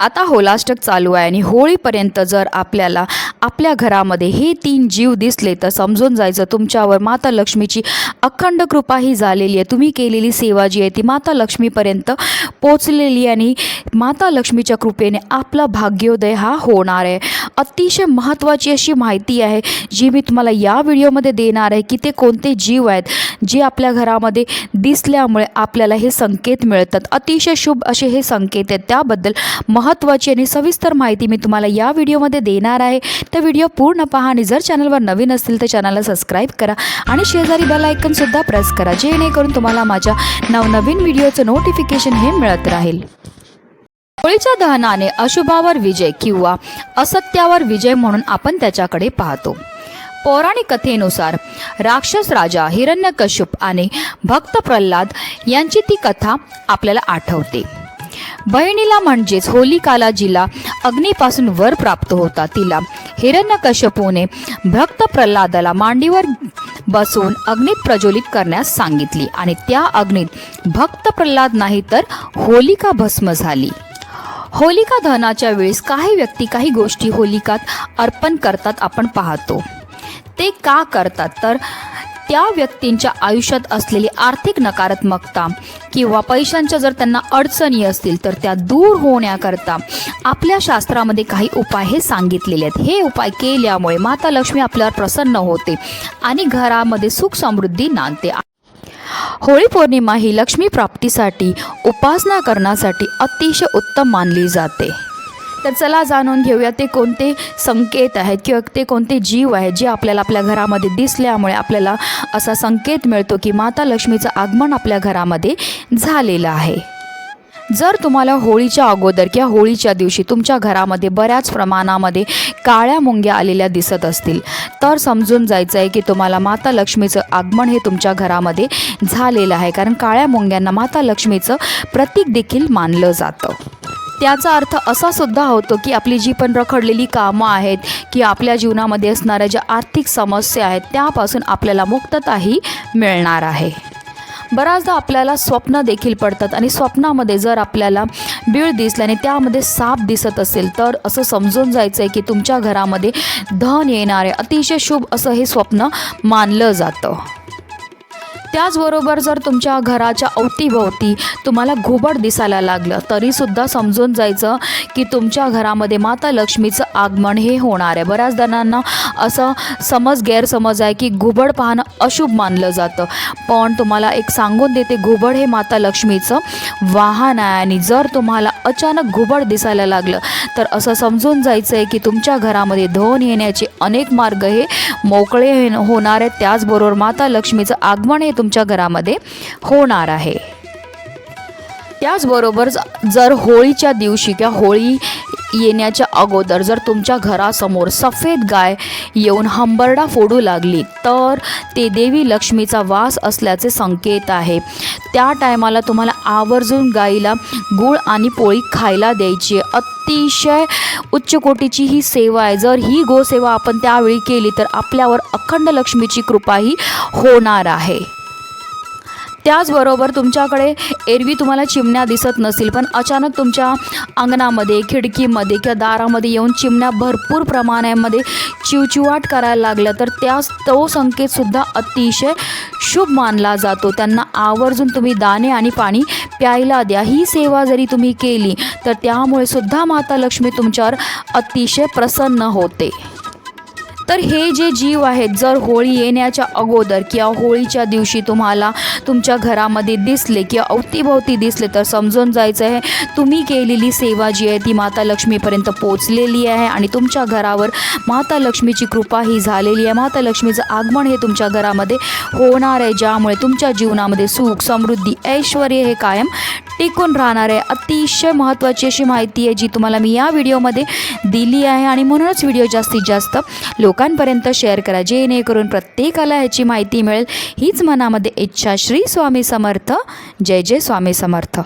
आता होलाष्टक चालू आहे आणि होळीपर्यंत जर आपल्याला आपल्या घरामध्ये हे तीन जीव दिसले तर समजून जायचं तुमच्यावर माता लक्ष्मीची अखंड कृपा ही झालेली आहे. तुम्ही केलेली सेवा जी आहे ती माता लक्ष्मीपर्यंत पोचलेली आणि माता लक्ष्मीच्या कृपेने आपला भाग्योदय हा होणार आहे. अतिशय महत्त्वाची अशी माहिती आहे जी मी तुम्हाला या व्हिडिओमध्ये देणार आहे की ते कोणते जीव आहेत जे आपल्या घरामध्ये दिसल्यामुळे आपल्याला हे संकेत मिळतात. अतिशय शुभ असे हे संकेत आहेत. त्याबद्दल महत्त्वाची आणि सविस्तर माहिती मी तुम्हाला या व्हिडिओमध्ये देणार आहे. तर व्हिडिओ पूर्ण पहा आणि जर चॅनलवर नवीन असतील तर चॅनलला सबस्क्राईब करा आणि शेजारी बेल आयकनसुद्धा प्रेस करा जेणेकरून तुम्हाला माझ्या नवनवीन व्हिडिओचं नोटिफिकेशन हे मिळत राहील. होळीच्या दहनाने अशुभावर विजय किंवा असत्यावर विजय म्हणून आपण त्याच्याकडे पाहतो. पौराणिक कथेनुसार राक्षस राजा हिरण्यकश्यप आणि भक्त प्रल्हाद यांची ती कथा आपल्याला आठवते. बहिणीला म्हणजेच होलिकाला जिला अग्नीपासून वर प्राप्त होता तिला हिरण्यकश्यपूने भक्त प्रल्हादाला मांडीवर बसवून अग्नीत प्रज्वलित करण्यास सांगितली आणि त्या अग्नीत भक्त प्रल्हाद नाही तर होलिका भस्म झाली. होलिका दहनाच्या वेळेस काही व्यक्ती काही गोष्टी होलिकात अर्पण करतात आपण पाहतो. ते का करतात? तर त्या व्यक्तींच्या आयुष्यात असलेली आर्थिक नकारात्मकता किंवा पैशांच्या जर त्यांना अडचणी असतील तर त्या दूर होण्याकरता आपल्या शास्त्रामध्ये काही उपाय हे सांगितलेले आहेत. हे उपाय केल्यामुळे माता लक्ष्मी आपल्यावर प्रसन्न होते आणि घरामध्ये सुख समृद्धी नांदते. होळी पौर्णिमा ही लक्ष्मी प्राप्तीसाठी उपासना करण्यासाठी अतिशय उत्तम मानली जाते. तर चला जाणून घेऊया ते कोणते संकेत आहेत किंवा ते कोणते जीव आहेत जे आपल्याला आपल्या घरामध्ये दिसल्यामुळे आपल्याला असा संकेत मिळतो की माता लक्ष्मीचं आगमन आपल्या घरामध्ये झालेलं आहे. जर तुम्हाला होळीच्या अगोदर किंवा होळीच्या दिवशी तुमच्या घरामध्ये बऱ्याच प्रमाणामध्ये काळ्या मुंग्या आलेल्या दिसत असतील तर समजून जायचं आहे की तुम्हाला माता लक्ष्मीचं आगमन हे तुमच्या घरामध्ये झालेलं आहे. कारण काळ्या मुंग्यांना माता लक्ष्मीचं प्रतीक देखील मानलं जातं. त्याचा अर्थ असा सुद्धा होतो की आपली जी पण रखडलेली कामं आहेत की आपल्या जीवनामध्ये असणाऱ्या ज्या आर्थिक समस्या आहेत त्यापासून आपल्याला मुक्तताही मिळणार आहे. बऱ्याचदा आपल्याला स्वप्न देखील पडतात आणि स्वप्नामध्ये जर आपल्याला बीळ दिसल्याने त्यामध्ये साप दिसत असेल तर असं समजून जायचं आहे की तुमच्या घरामध्ये धन येणारे अतिशय शुभ असं हे स्वप्न मानलं जातं. त्याचबरोबर जर तुमच्या घराच्या अवतीभोवती तुम्हाला घुबड दिसायला लागलं तरीसुद्धा समजून जायचं की तुमच्या घरामध्ये माता लक्ष्मीचं आगमन हे होणार आहे. बऱ्याच जणांना असं समज गैरसमज आहे की घुबड पाहणं अशुभ मानलं जातं. पण तुम्हाला एक सांगून देते घुबड हे माता लक्ष्मीचं वाहन आहे आणि जर तुम्हाला अचानक घुबड दिसायला लागलं तर असं समजून जायचं आहे की तुमच्या घरामध्ये धन येण्याचे अनेक मार्ग हे मोकळे होणार आहेत. त्याचबरोबर माता लक्ष्मीचं आगमन हे तुम तुमच्या घरामध्ये होणार आहे. त्याचबरोबर जर होळीच्या दिवशी किंवा होळी येण्याच्या अगोदर जर तुमच्या घरासमोर सफेद गाय येऊन हंबरडा फोडू लागली तर ते देवी लक्ष्मीचा वास असल्याचे संकेत आहे. त्या टायमाला तुम्हाला आवर्जून गाईला गूळ आणि पोळी खायला द्यायची अतिशय उच्च कोटीची ही सेवा आहे. जर ही गोसेवा आपण त्यावेळी केली तर आपल्यावर अखंड लक्ष्मीची कृपाही होणार आहे. त्याचबरोबर तुमच्याकडे एरवी तुम्हाला चिमण्या दिसत नसतील पण अचानक तुमच्या अंगणामध्ये खिडकीमध्ये किंवा दारामध्ये येऊन चिमण्या भरपूर प्रमाणामध्ये चिवचिवाट करायला लागल्या. तर त्या तो संकेतसुद्धा अतिशय शुभ मानला जातो. त्यांना आवर्जून तुम्ही दाणे आणि पाणी प्यायला द्या. ही सेवा जरी तुम्ही केली तर त्यामुळे सुद्धा माता लक्ष्मी तुमच्यावर अतिशय प्रसन्न होते. तर हे जे जीव आहेत जर होळी येण्याच्या अगोदर किंवा होळीच्या दिवशी तुम्हाला तुमच्या घरामध्ये दिसले किंवा अवतीभोवती दिसले तर समजून जायचं आहे तुम्ही केलेली सेवा जी आहे ती माता लक्ष्मीपर्यंत पोचलेली आहे आणि तुमच्या घरावर माता लक्ष्मीची कृपा ही झालेली आहे. माता लक्ष्मीचं आगमन हे तुमच्या घरामध्ये होणार आहे ज्यामुळे तुमच्या जीवनामध्ये सुख समृद्धी ऐश्वर हे कायम टिकून राहणार आहे. अतिशय महत्त्वाची अशी माहिती आहे जी तुम्हाला मी या व्हिडिओमध्ये दिली आहे आणि म्हणूनच व्हिडिओ जास्तीत जास्त लोक लोकांपर्यंत शेअर करा. जेणेकरून प्रत्येकाला ह्याची माहिती मिळेल. हीच मनामध्ये इच्छा. श्री स्वामी समर्थ. जय जय स्वामी समर्थ.